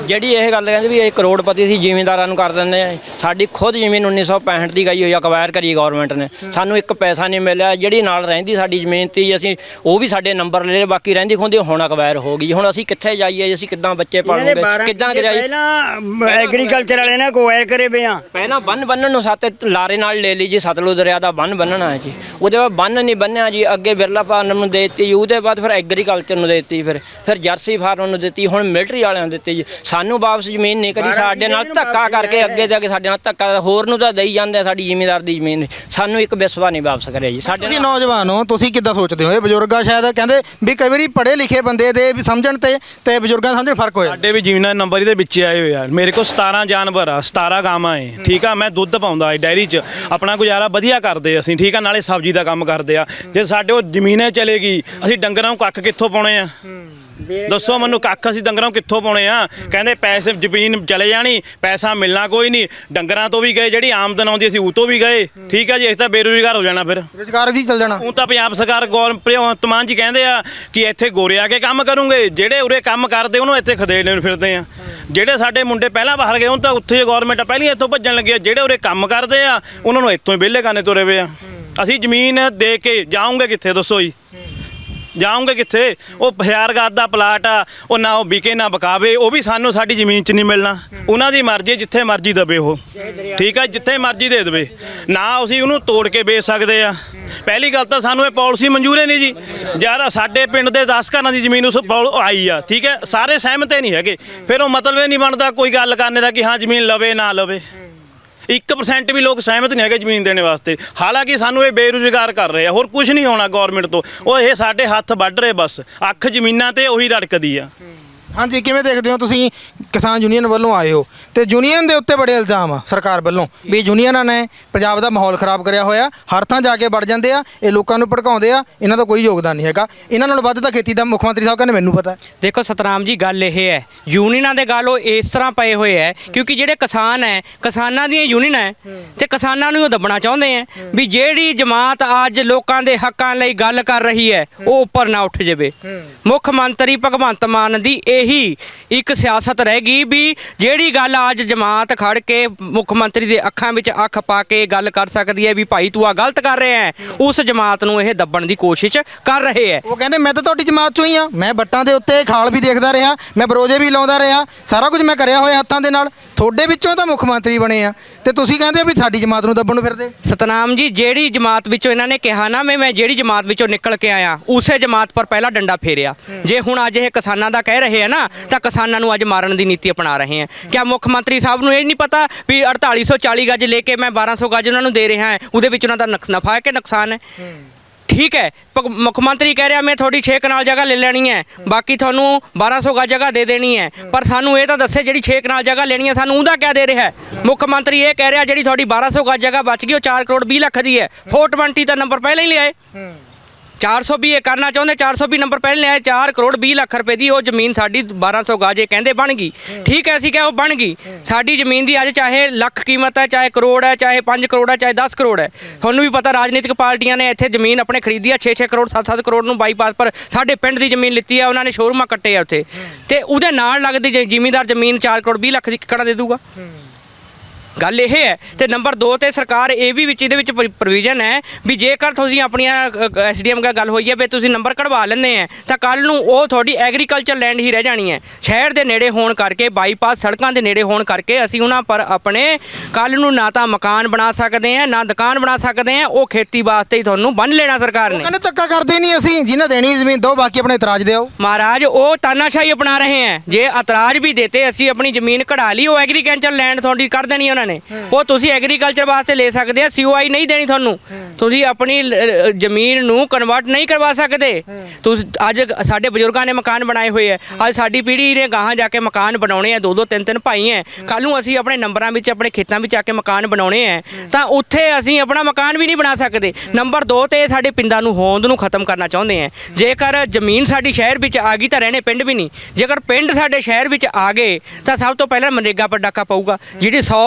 ਜਿਹੜੀ ਇਹ ਗੱਲ ਕਹਿੰਦੇ ਵੀ ਇਹ ਕਰੋੜਪਤੀ ਸੀ ਜ਼ਿਮੀਂਦਾਰਾਂ ਨੂੰ ਕਰ ਦਿੰਦੇ ਆ। ਸਾਡੀ ਖੁਦ ਜ਼ਮੀਨ 1965 ਦੀ ਗਈ ਹੋਈ ਅਕਵਾਇਰ ਕਰੀ ਗਵਰਨਮੈਂਟ ਨੇ। ਸਾਨੂੰ ਇੱਕ ਪੈਸਾ ਨਹੀਂ ਮਿਲਿਆ। ਜਿਹੜੀ ਨਾਲ ਰਹਿੰਦੀ ਸਾਡੀ ਜ਼ਮੀਨ ਤੇ ਅਸੀਂ ਉਹ ਵੀ ਸਾਡੇ ਨੰਬਰ ਲੈ ਬਾਕੀ ਰਹਿੰਦੀ ਖੁੰਦੀ ਹੁਣ ਅਕਵਾਇਰ ਹੋ ਗਈ। ਹੁਣ ਅਸੀਂ ਕਿੱਥੇ ਜਾਈਏ ਅਸੀਂ ਕਿੱਦਾਂ ਬੱਚੇ ਪਾਲੂਗੇ? 12 ਕਿੱਦਾਂ ਜਾਈਏ ਪਹਿਲਾਂ ਐਗਰੀਕਲਚਰ ਵਾਲੇ ਨੇ ਕੋਇਰ ਕਰੇ ਪਏ ਆ। ਪਹਿਲਾਂ ਬੰਨ ਬੰਨਣ ਨੂੰ ਸਾਤੇ ਲਾਰੇ ਨਾਲ ਲੈ ਲਈ ਜੀ ਸਤਲੁਜ ਦਰਿਆ ਦਾ ਬੰਨ ਬੰਨਣਾ ਹੈ ਜੀ। ਉਹਦੇ ਬਾਅਦ ਬੰਨ ਨਹੀਂ ਬੰਨਿਆ ਜੀ ਅੱਗੇ ਬਿਰਲਾ ਫਾਰਮ ਨੂੰ ਦੇ ਦਿੱਤੀ ਉਹਦੇ ਬਾਅਦ ਫਿਰ ਐਗਰੀਕਲਚਰ ਨੂੰ ਦੇ ਦਿੱਤੀ ਫਿਰ ਫਿਰ ਜਰਸੀ ਫਾਰਮ ਨੂੰ ਦਿੱਤੀ ਹੁਣ ਮਿਲਟਰੀ ਵਾਲਿਆਂ ਨੂੰ ਦਿੱਤੀ ਜੀ। ਸਾਨੂੰ ਵਾਪਸ ਜ਼ਮੀਨ ਨਹੀਂ ਕਰੀ ਸਾਡੇ ਨਾਲ ਧੱਕਾ ਕਰਕੇ ਅੱਗੇ ਜਾ ਕੇ ਸਾਡੇ ਨਾਲ ਧੱਕਾ ਹੋਰ ਨੂੰ ਤਾਂ ਦੇਈ ਜਾਂਦੇ ਆ ਸਾਡੀ ਜ਼ਿਮੀਂਦਾਰ ਦੀ ਜ਼ਮੀਨ। ਸਾਨੂੰ ਇੱਕ ਬਿਸਵਾ ਨਹੀਂ ਵਾਪਸ ਕਰਿਆ ਜੀ। ਸਾਡੇ ਤੁਸੀਂ ਨੌਜਵਾਨ ਹੋ ਤੁਸੀਂ ਕਿੱਦਾਂ ਸੋਚਦੇ ਹੋ? ਇਹ ਬਜ਼ੁਰਗਾ ਸ਼ਾਇਦ ਕਹਿੰਦੇ ਵੀ ਕਈ ਵਾਰੀ ਪੜ੍ਹੇ ਲਿਖੇ ਬੰਦੇ ਦੇ ਵੀ ਸਮਝਣ ਤੇ ਤੇ ਬਜ਼ੁਰਗਾਂ ਦਾ ਸਮਝਣ ਫ਼ਰਕ ਹੋ ਜਾਂਦਾ ਸਾਡੇ ਵੀ ਜੀਵਨਾਂ ਦੇ ਨੰਬਰ ਇਹਦੇ ਵਿੱਚ ਆਏ ਹੋਏ ਆ। ਮੇਰੇ ਕੋਲ 17 ਜਾਨਵਰ ਆ 17 ਗਾਵਾਂ ਏ। ਠੀਕ ਆ ਮੈਂ ਦੁੱਧ ਪਾਉਂਦਾ ਏ ਡੈਰੀ 'ਚ। ਆਪਣਾ ਗੁਜ਼ਾਰਾ ਵਧੀਆ ਕਰਦੇ ਅਸੀਂ ਠੀਕ ਆ ਨਾਲੇ ਸਬਜ਼ੀ ਦਾ ਕੰਮ ਕਰਦੇ ਆ। ਜੇ ਸਾਡੇ ਉਹ ਜ਼ਮੀਨੇ ਚਲੇਗੀ ਅਸੀਂ ਡੰਗਰਾਂ ਨੂੰ ਕੱਖ ਕਿੱਥੋਂ ਪਾਉਣੇ ਆ? ਦੱਸੋ ਮੈਨੂੰ ਕੱਖ ਅਸੀਂ ਡੰਗਰਾਂ ਨੂੰ ਕਿੱਥੋਂ ਪਾਉਣੇ ਆ? ਕਹਿੰਦੇ ਪੈਸੇ ਜ਼ਮੀਨ ਚਲੇ ਜਾਣੀ ਪੈਸਾ ਮਿਲਣਾ ਕੋਈ ਨਹੀਂ। ਡੰਗਰਾਂ ਤੋਂ ਵੀ ਗਏ ਜਿਹੜੀ ਆਮਦਨ ਆਉਂਦੀ ਅਸੀਂ ਉਹ ਤੋਂ ਵੀ ਗਏ। ਠੀਕ ਆ ਜੀ ਅਸੀਂ ਤਾਂ ਬੇਰੁਜ਼ਗਾਰ ਹੋ ਜਾਣਾ ਫਿਰ। ਰੁਜ਼ਗਾਰ ਵੀ ਚੱਲ ਜਾਣਾ। ਉਹ ਤਾਂ ਪੰਜਾਬ ਸਰਕਾਰ ਗੌਰ ਭਗਵੰਤ ਮਾਨ ਜੀ ਕਹਿੰਦੇ ਆ ਕਿ ਇੱਥੇ ਗੋਰੇ ਆ ਕੇ ਕੰਮ ਕਰੂੰਗੇ। ਜਿਹੜੇ ਉਰੇ ਕੰਮ ਕਰਦੇ ਉਹਨੂੰ ਇੱਥੇ ਖਦੇੜਨੇ ਨੂੰ ਫਿਰਦੇ ਆ। ਜਿਹੜੇ ਸਾਡੇ ਮੁੰਡੇ ਪਹਿਲਾਂ ਬਾਹਰ ਗਏ ਉਹਨਾਂ ਤਾਂ ਉੱਥੇ ਗਵਰਨਮੈਂਟ ਪਹਿਲਾਂ ਇੱਥੋਂ ਭੱਜਣ ਲੱਗੀ ਜਿਹੜੇ ਉਰੇ ਕੰਮ ਕਰਦੇ ਆ ਉਹਨਾਂ ਨੂੰ ਇੱਥੋਂ ਹੀ ਵਿਹਲੇ ਕਰਨੇ ਤੁਰੇ ਵੇ ਆ। ਅਸੀਂ ਜ਼ਮੀਨ ਦੇ ਕੇ ਜਾਉਂਗੇ ਕਿੱਥੇ ਦੱਸੋ ਜੀ? ਜਾਉਂਗੇ ਕਿੱਥੇ? ਉਹ ਹਜ਼ਾਰਗਾਦ ਦਾ ਪਲਾਟ ਆ, ਉਹ ਨਾ ਉਹ ਵਿਕੇ, ਨਾ ਬਕਾਵੇ ਉਹ ਵੀ ਸਾਨੂੰ ਸਾਡੀ ਜ਼ਮੀਨ 'ਚ ਨਹੀਂ ਮਿਲਣਾ। ਉਹਨਾਂ ਦੀ ਮਰਜ਼ੀ ਜਿੱਥੇ ਮਰਜ਼ੀ ਦਵੇ ਉਹ। ਠੀਕ ਆ, ਜਿੱਥੇ ਮਰਜ਼ੀ ਦੇ ਦੇਵੇ। ਨਾ ਅਸੀਂ ਉਹਨੂੰ ਤੋੜ ਕੇ ਵੇਚ ਸਕਦੇ ਆ। ਪਹਿਲੀ ਗੱਲ ਤਾਂ ਸਾਨੂੰ ਇਹ ਪਾਲਿਸੀ ਮਨਜ਼ੂਰ ਹੀ ਨਹੀਂ ਜੀ। ਯਾਰ ਸਾਡੇ ਪਿੰਡ ਦੇ 10 ਘਰਾਂ ਦੀ ਜ਼ਮੀਨ ਉਸ ਪੌਲ ਆਈ ਆ, ਠੀਕ ਹੈ? ਸਾਰੇ ਸਹਿਮਤ ਨਹੀਂ ਹੈਗੇ। ਫਿਰ ਉਹ ਮਤਲਬ ਇਹ ਨਹੀਂ ਬਣਦਾ, ਕੋਈ ਗੱਲ ਕਰਨੇ ਦਾ ਕਿ ਹਾਂ, ਜ਼ਮੀਨ ਲਵੇ, ਨਾ ਲਵੇ। 1% ਵੀ ਲੋਕ ਸਹਿਮਤ ਨਹੀਂ ਹੈਗੇ ਜ਼ਮੀਨ ਦੇਣ ਵਾਸਤੇ। ਹਾਲਾਂਕਿ ਸਾਨੂੰ ਇਹ ਬੇਰੁਜ਼ਗਾਰ ਕਰ ਰਹੇ ਆ, ਹੋਰ ਕੁਝ ਨਹੀਂ ਹੋਣਾ ਗਵਰਨਮੈਂਟ ਤੋਂ। ਉਹ ਇਹ ਸਾਡੇ ਹੱਥ ਵੱਢ ਰਹੇ ਬਸ। ਅੱਖ ਜ਼ਮੀਨਾਂ ਤੇ ਉਹੀ ਰੜਕਦੀ ਆ। ਹਾਂਜੀ ਕਿਵੇਂ ਦੇਖਦੇ ਹੋ ਤੁਸੀਂ ਕਿਸਾਨ ਯੂਨੀਅਨ ਵੱਲੋਂ ਆਏ ਹੋ? ਤੇ ਯੂਨੀਅਨ ਦੇ ਉੱਤੇ ਬੜੇ ਇਲਜ਼ਾਮ ਆ ਸਰਕਾਰ ਵੱਲੋਂ ਵੀ ਯੂਨੀਅਨਾਂ ਨੇ ਪੰਜਾਬ ਦਾ ਮਾਹੌਲ ਖਰਾਬ ਕਰਿਆ ਹੋਇਆ ਹਰ ਥਾਂ ਜਾ ਕੇ ਵੜ ਜਾਂਦੇ ਆ ਇਹ ਲੋਕਾਂ ਨੂੰ ਭੜਕਾਉਂਦੇ ਆ ਇਹਨਾਂ ਦਾ ਕੋਈ ਯੋਗਦਾਨ ਨਹੀਂ ਹੈਗਾ। ਇਹਨਾਂ ਨਾਲ ਵੱਧ ਤਾਂ ਖੇਤੀ ਦਾ ਮੁੱਖ ਮੰਤਰੀ ਸਾਹਿਬ ਕਹਿੰਦੇ ਮੈਨੂੰ ਪਤਾ। ਦੇਖੋ ਸਤਨਾਮ ਜੀ ਗੱਲ ਇਹ ਹੈ ਯੂਨੀਅਨਾਂ ਦੇ ਗੱਲ ਉਹ ਇਸ ਤਰ੍ਹਾਂ ਪਏ ਹੋਏ ਹੈ ਕਿਉਂਕਿ ਜਿਹੜੇ ਕਿਸਾਨ ਹੈ ਕਿਸਾਨਾਂ ਦੀਆਂ ਯੂਨੀਅਨ ਹੈ ਤੇ ਕਿਸਾਨਾਂ ਨੂੰ ਉਹ ਦੱਬਣਾ ਚਾਹੁੰਦੇ ਹੈ ਵੀ ਜਿਹੜੀ ਜਮਾਤ ਅੱਜ ਲੋਕਾਂ ਦੇ ਹੱਕਾਂ ਲਈ ਗੱਲ ਕਰ ਰਹੀ ਹੈ ਉਹ ਉੱਪਰ ਨਾ ਉੱਠ ਜਾਵੇ। ਮੁੱਖ ਮੰਤਰੀ ਭਗਵੰਤ ਮਾਨ ਦੀ ਇਹੀ ਇੱਕ ਸਿਆਸਤ ਰਹਿ ਗਈ ਵੀ ਜਿਹੜੀ ਗੱਲ ਅੱਜ ਜਮਾਤ ਖੜ ਕੇ ਮੁੱਖ ਮੰਤਰੀ ਦੇ ਅੱਖਾਂ ਵਿੱਚ ਅੱਖ ਪਾ ਕੇ ਗੱਲ ਕਰ ਸਕਦੀ ਹੈ ਵੀ ਭਾਈ ਤੂੰ ਆ ਗਲਤ ਕਰ ਰਿਹਾ ਹੈ, ਉਸ ਜਮਾਤ ਨੂੰ ਇਹ ਦੱਬਣ ਦੀ ਕੋਸ਼ਿਸ਼ ਕਰ ਰਹੇ ਹੈ। ਉਹ ਕਹਿੰਦੇ, ਮੈਂ ਤਾਂ ਤੁਹਾਡੀ ਜਮਾਤ ਚੋਂ ਹੀ ਆ ਮੈਂ ਬੱਟਾਂ ਦੇ ਉੱਤੇ ਖਾਲ ਵੀ ਦੇਖਦਾ ਰਿਹਾ, ਮੈਂ ਬਰੋਜੇ ਵੀ ਲਾਉਂਦਾ ਰਿਹਾ। ਸਾਰਾ ਕੁਝ ਮੈਂ ਕਰਿਆ ਹੋਇਆ ਹੱਥਾਂ ਦੇ ਨਾਲ। ਤੁਹਾਡੇ ਵਿੱਚੋਂ ਤਾਂ ਮੁੱਖ ਮੰਤਰੀ ਬਣੇ ਆ। ਤੇ ਤੁਸੀਂ ਕਹਿੰਦੇ ਹੋ ਵੀ ਸਾਡੀ ਜਮਾਤ ਨੂੰ ਦੱਬਣ ਨੂੰ ਫਿਰਦੇ। ਸਤਨਾਮ ਜੀ ਜਿਹੜੀ ਜਮਾਤ ਵਿੱਚੋਂ ਇਹਨਾਂ ਨੇ ਕਿਹਾ ਨਾ ਮੈਂ ਮੈਂ ਜਿਹੜੀ ਜਮਾਤ ਵਿੱਚੋਂ ਨਿਕਲ ਕੇ ਆਇਆ ਉਸੇ ਜਮਾਤ ਪਰ ਪਹਿਲਾ ਡੰਡਾ ਫੇਰਿਆ। ਜੇ ਹੁਣ ਅੱਜ ਇਹ ਕਿਸਾਨਾਂ ਦਾ ਕਹਿ ਰਹੇ ਆ ਨਾ ਤਾਂ ਕਿਸਾਨਾਂ ਨੂੰ ਅੱਜ ਮਾਰਨ ਦੀ ਨੀਤੀ ਅਪਣਾ ਰਹੇ ਆ। ਕਿਆ ਮੁੱਖ ਮੰਤਰੀ ਸਾਹਿਬ ਨੂੰ ਇਹ ਨਹੀਂ ਪਤਾ ਵੀ 4840 ਗੱਜ ਲੈ ਕੇ ਮੈਂ 1200 ਗੱਜ ਉਹਨਾਂ ਨੂੰ ਦੇ ਰਿਹਾ ਹਾਂ ਉਹਦੇ ਵਿੱਚ ਉਹਨਾਂ ਦਾ ਨਫਾ ਹੈ ਕਿ ਨੁਕਸਾਨ ਹੈ। ਠੀਕ ਹੈ। ਭਗ- ਮੁੱਖ ਮੰਤਰੀ ਕਹਿ ਰਿਹਾ, ਮੈਂ ਤੁਹਾਡੀ 6 ਕਨਾਲ ਜਗ੍ਹਾ ਲੈ ਲੈਣੀ ਹੈ। ਬਾਕੀ ਤੁਹਾਨੂੰ 1200 ਗੱਜ ਜਗ੍ਹਾ ਦੇ ਦੇਣੀ ਹੈ। ਪਰ ਸਾਨੂੰ ਇਹ ਤਾਂ ਦੱਸੇ ਜਿਹੜੀ 6 ਕਨਾਲ ਜਗ੍ਹਾ ਲੈਣੀ ਹੈ, ਸਾਨੂੰ ਉਹਦਾ ਕਿਆ ਦੇ ਰਿਹਾ ਹੈ? ਮੁੱਖ ਮੰਤਰੀ ਇਹ ਕਹਿ ਰਿਹਾ, ਜਿਹੜੀ ਤੁਹਾਡੀ 1200 ਗੱਜ ਜਗ੍ਹਾ ਬਚ ਗਈ, ਉਹ 4 ਕਰੋੜ 20 ਲੱਖ ਦੀ ਹੈ। 420 ਦਾ ਨੰਬਰ ਪਹਿਲਾਂ ਹੀ ਲਿਆਏ। 420 ਇਹ ਕਰਨਾ ਚਾਹੁੰਦੇ 420 ਨੰਬਰ ਪਹਿਲੇ ਲਿਆਏ 4 ਕਰੋੜ 20 ਲੱਖ ਰੁਪਏ ਦੀ ਉਹ ਜ਼ਮੀਨ ਸਾਡੀ 1200 ਗਾਜੇ ਕਹਿੰਦੇ ਬਣ ਗਈ। ਠੀਕ ਹੈ, ਅਸੀਂ ਕਿਹਾ ਉਹ ਬਣ ਗਈ। ਸਾਡੀ ਜ਼ਮੀਨ ਦੀ ਅੱਜ ਚਾਹੇ ਲੱਖ ਕੀਮਤ ਹੈ, ਚਾਹੇ ਕਰੋੜ ਹੈ, ਚਾਹੇ 5 ਕਰੋੜ ਹੈ, ਚਾਹੇ 10 ਕਰੋੜ ਹੈ, ਤੁਹਾਨੂੰ ਵੀ ਪਤਾ ਰਾਜਨੀਤਿਕ ਪਾਰਟੀਆਂ ਨੇ ਇੱਥੇ ਜ਼ਮੀਨ ਆਪਣੇ ਖਰੀਦੀ ਆ 6-6 ਕਰੋੜ 7-7 ਕਰੋੜ ਨੂੰ ਬਾਈਪਾਸ ਪਰ ਸਾਡੇ ਪਿੰਡ ਦੀ ਜ਼ਮੀਨ ਲਿੱਤੀ ਆ ਉਹਨਾਂ ਨੇ ਸ਼ੋਰੂਮਾਂ ਕੱਟੇ ਆ ਉੱਥੇ। ਤੇ ਉਹਦੇ ਨਾਲ ਲੱਗਦੀ ਜ- ਜ਼ਿਮੀਂਦਾਰ ਜ਼ਮੀਨ 4 ਕਰੋੜ 20 ਲੱਖ ਦੀ ਕਿਹੜਾ ਦੇ ਦੂਗਾ। ਗੱਲ ਇਹ ਹੈ ਤੇ ਨੰਬਰ 2 ਤੇ ਸਰਕਾਰ ਇਹ ਵੀ ਵਿੱਚ ਇਹਦੇ ਵਿੱਚ ਪ੍ਰੋਵੀਜ਼ਨ ਹੈ ਵੀ ਜੇਕਰ ਤੁਸੀਂ ਆਪਣੀਆਂ ਐਸਡੀਐਮ ਨਾਲ ਗੱਲ ਹੋਈ ਹੈ ਵੀ ਤੁਸੀਂ ਨੰਬਰ ਕਢਵਾ ਲੈਂਦੇ ਆ ਤਾਂ ਕੱਲ ਨੂੰ ਉਹ ਤੁਹਾਡੀ ਐਗਰੀਕਲਚਰ ਲੈਂਡ ਹੀ ਰਹਿ ਜਾਣੀ ਹੈ। ਸ਼ਹਿਰ ਦੇ ਨੇੜੇ ਹੋਣ ਕਰਕੇ ਬਾਈਪਾਸ ਸੜਕਾਂ ਦੇ ਨੇੜੇ ਹੋਣ ਕਰਕੇ ਅਸੀਂ ਉਹਨਾਂ ਪਰ ਆਪਣੇ ਕੱਲ ਨੂੰ ਨਾ ਤਾਂ ਮਕਾਨ ਬਣਾ ਸਕਦੇ ਆ ਨਾ ਦੁਕਾਨ ਬਣਾ ਸਕਦੇ ਆ ਉਹ ਖੇਤੀ ਵਾਸਤੇ ਹੀ ਤੁਹਾਨੂੰ ਬੰਨ ਲੈਣਾ ਸਰਕਾਰ ਨੇ। ਕਹਿੰਦੇ ਧੱਕਾ ਕਰਦੇ ਨਹੀਂ ਅਸੀਂ ਜਿਹਨਾਂ ਦੇਣੀ ਜ਼ਮੀਨ ਦੋ ਬਾਕੀ ਆਪਣੇ ਇਤਰਾਜ਼ ਦਿਓ। ਮਹਾਰਾਜ ਉਹ ਤਾਨਾਸ਼ਾਹੀ ਅਪਣਾ ਰਹੇ ਹੈ। ਜੇ ਇਤਰਾਜ਼ ਵੀ ਦੇਤੇ ਅਸੀਂ ਆਪਣੀ ਜ਼ਮੀਨ ਕਢਾ ਲਈ ਉਹ ਐਗਰੀਕਲਚਰ ਲੈਂਡ ਤੁਹਾਡੀ ਕਰ ਦੇਣੀ ਉਹਨਾਂ ਨੇ। ਉਹ ਤੁਸੀਂ ਐਗਰੀਕਲਚਰ ਵਾਸਤੇ ਲੈ ਸਕਦੇ ਆ ਸੀਓਆਈ ਨਹੀਂ ਦੇਣੀ ਤੁਹਾਨੂੰ। ਤੁਸੀਂ ਆਪਣੀ ਅ, ਜ਼ਮੀਨ ਨੂੰ ਕਨਵਰਟ ਨਹੀਂ ਕਰਵਾ ਸਕਦੇ। ਤੁਸੀਂ ਅੱਜ ਸਾਡੇ ਬਜ਼ੁਰਗਾਂ ਨੇ ਮਕਾਨ ਬਣਾਏ ਹੋਏ ਆ। ਅੱਜ ਸਾਡੀ ਪੀੜ੍ਹੀ ਨੇ ਗਾਹਾਂ ਜਾ ਕੇ ਮਕਾਨ ਬਣਾਉਣੇ ਆ ਦੋ ਦੋ ਤਿੰਨ ਤਿੰਨ ਭਾਈ ਐ। ਕੱਲ ਨੂੰ ਅਸੀਂ ਆਪਣੇ ਨੰਬਰਾਂ ਵਿੱਚ ਆਪਣੇ ਖੇਤਾਂ ਵਿੱਚ ਆ ਕੇ ਮਕਾਨ ਬਣਾਉਣੇ ਆ ਤਾਂ ਉੱਥੇ ਅਸੀਂ ਆਪਣਾ ਮਕਾਨ ਵੀ ਨਹੀਂ ਬਣਾ ਸਕਦੇ। ਨੰਬਰ 2 ਤੇ ਸਾਡੇ ਪਿੰਡਾਂ ਨੂੰ ਹੋਂਦ ਨੂੰ ਖਤਮ ਕਰਨਾ ਚਾਹੁੰਦੇ ਆ ਜੇਕਰ ਜ਼ਮੀਨ ਸਾਡੀ ਸ਼ਹਿਰ ਵਿੱਚ ਆ ਗਈ ਤਾਂ ਰਹਿਣੇ ਪਿੰਡ ਵੀ ਨਹੀਂ। ਜੇਕਰ ਪਿੰਡ ਸਾਡੇ ਸ਼ਹਿਰ ਵਿੱਚ ਆ ਗਏ ਤਾਂ ਸਭ ਤੋਂ ਪਹਿਲਾਂ ਮਨਰੇਗਾ ਪਰ ਡਾਕਾ ਪਊਗਾ। ਜਿਹੜੀ 100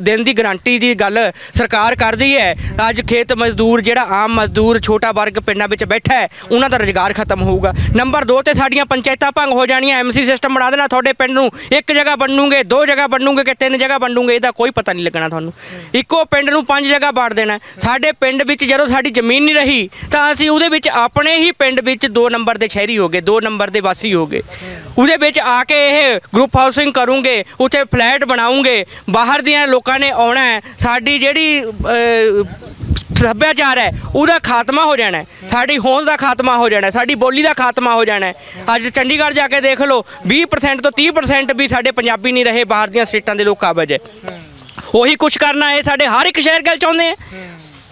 ਦਿਨ ਦੀ ਗਾਰੰਟੀ ਦੀ ਗੱਲ ਸਰਕਾਰ ਕਰਦੀ ਹੈ। ਅੱਜ ਖੇਤ ਮਜ਼ਦੂਰ ਜਿਹੜਾ ਆਮ ਮਜ਼ਦੂਰ ਛੋਟਾ ਵਰਗ ਪਿੰਡਾਂ ਵਿੱਚ ਬੈਠਾ ਹੈ, ਉਹਨਾਂ ਦਾ ਰੁਜ਼ਗਾਰ ਖਤਮ ਹੋਊਗਾ। ਨੰਬਰ 2 ਤੇ ਸਾਡੀਆਂ ਪੰਚਾਇਤਾਂ ਭੰਗ ਹੋ ਜਾਣੀਆਂ, ਐਮਸੀ ਸਿਸਟਮ ਬਣਾ ਦੇਣਾ ਤੁਹਾਡੇ ਪਿੰਡ ਨੂੰ, ਇੱਕ ਜਗ੍ਹਾ ਬਣੂਗੇ ਦੋ ਜਗ੍ਹਾ ਬਣੂਗੇ ਕਿ ਤਿੰਨ ਜਗ੍ਹਾ ਬਣੂਗੇ ਇਹਦਾ ਕੋਈ ਪਤਾ ਨਹੀਂ ਲੱਗਣਾ ਤੁਹਾਨੂੰ। ਇੱਕੋ ਪਿੰਡ ਨੂੰ ਪੰਜ ਜਗ੍ਹਾ ਬਾੜ ਦੇਣਾ ਸਾਡੇ ਪਿੰਡ ਵਿੱਚ ਜਦੋਂ ਸਾਡੀ ਜ਼ਮੀਨ ਨਹੀਂ ਰਹੀ, ਤਾਂ ਅਸੀਂ ਉਹਦੇ ਵਿੱਚ ਆਪਣੇ ਹੀ ਪਿੰਡ ਵਿੱਚ ਦੋ ਨੰਬਰ ਦੇ ਸ਼ਹਿਰੀ ਹੋ ਗਏ, ਦੋ ਨੰਬਰ ਦੇ ਵਾਸੀ ਹੋ ਗਏ। ਉਹਦੇ ਵਿੱਚ ਆ ਕੇ ਇਹ ਗਰੁੱਪ ਹਾਊਸਿੰਗ ਕਰੂੰਗੇ, ਉੱਥੇ ਫਲੈਟ ਬਣਾਉਂਗੇ, ਬਾਹਰ ਦੀਆਂ ਲੋਕਾਂ ਨੇ ਆਉਣਾ ਹੈ, ਸਾਡੀ ਜਿਹੜੀ ਸੱਭਿਆਚਾਰ ਹੈ, ਉਹਦਾ ਖਾਤਮਾ ਹੋ ਜਾਣਾ ਸਾਡੀ ਹੋਂਦ ਦਾ ਖਾਤਮਾ ਹੋ ਜਾਣਾ ਸਾਡੀ ਬੋਲੀ ਦਾ ਖਾਤਮਾ ਹੋ ਜਾਣਾ ਅੱਜ ਚੰਡੀਗੜ੍ਹ ਜਾ ਕੇ ਦੇਖ ਲਓ 20% ਤੋਂ 30% ਵੀ ਸਾਡੇ ਪੰਜਾਬੀ ਨਹੀਂ ਰਹੇ, ਬਾਹਰ ਦੀਆਂ ਸਟੇਟਾਂ ਦੇ ਲੋਕ ਕਾਬਜ ਹੈ। ਉਹੀ ਕੁਝ ਕਰਨਾ ਹੈ ਸਾਡੇ ਹਰ ਇੱਕ ਸ਼ਹਿਰ ਗੱਲ ਚਾਹੁੰਦੇ ਆ